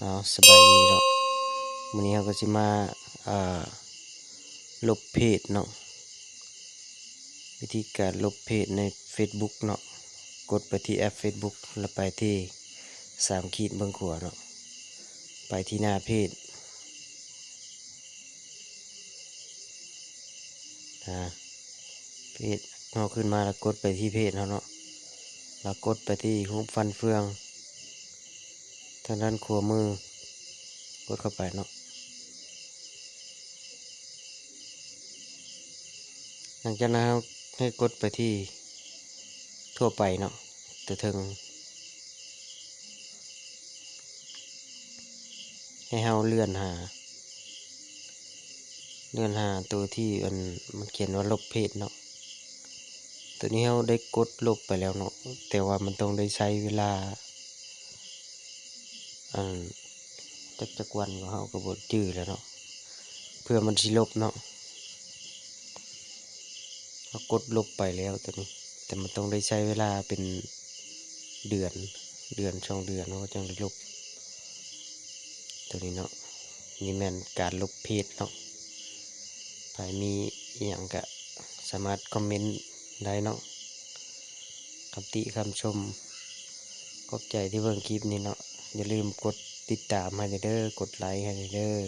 เอาสบายดีเนาะวันนี้เราก็จะมาลบเพจเนาะวิธีการลบเพจใน Facebook เนาะกดไปที่แอป Facebook แล้วไปที่สามขีดเบื้องขวาเนาะไปที่หน้าเพจอ่าเพจเราขึ้นมาแล้วกดไปที่เพจเราเนาะแล้วกดไปที่รูปฟันเฟือง ทางด้านขวามือกดเข้าไปเนาะหลังจากนั้นเราให้กดไปที่ทั่วไปเนาะแต่ถึงให้เราเลื่อนหา เลื่อนหาตัวที่มันมันเขียนว่าลบเพจเนาะ ตัวนี้เราได้กดลบไปแล้วเนาะ แต่ว่ามันต้องได้ใช้เวลา อันจักจักวันของเขาก็บดจื้อแล้วเนาะเพื่อมันสิลบเนาะเขากดลบไปแล้วตัวนี้ แต่มันต้องได้ใช้เวลาเป็นเดือนเดือนช่องเดือนเนาะจึงได้ลบ ตัวนี้เนาะนี่แมนการลบเพจเนาะใครมีอย่างก็สามารถคอมเมนต์ได้เนาะคำติคำชมขอบใจที่เบิ่งคลิปนี้เนาะ อย่าลืมกดติดตามให้เด้อกดไลค์ให้เด้อ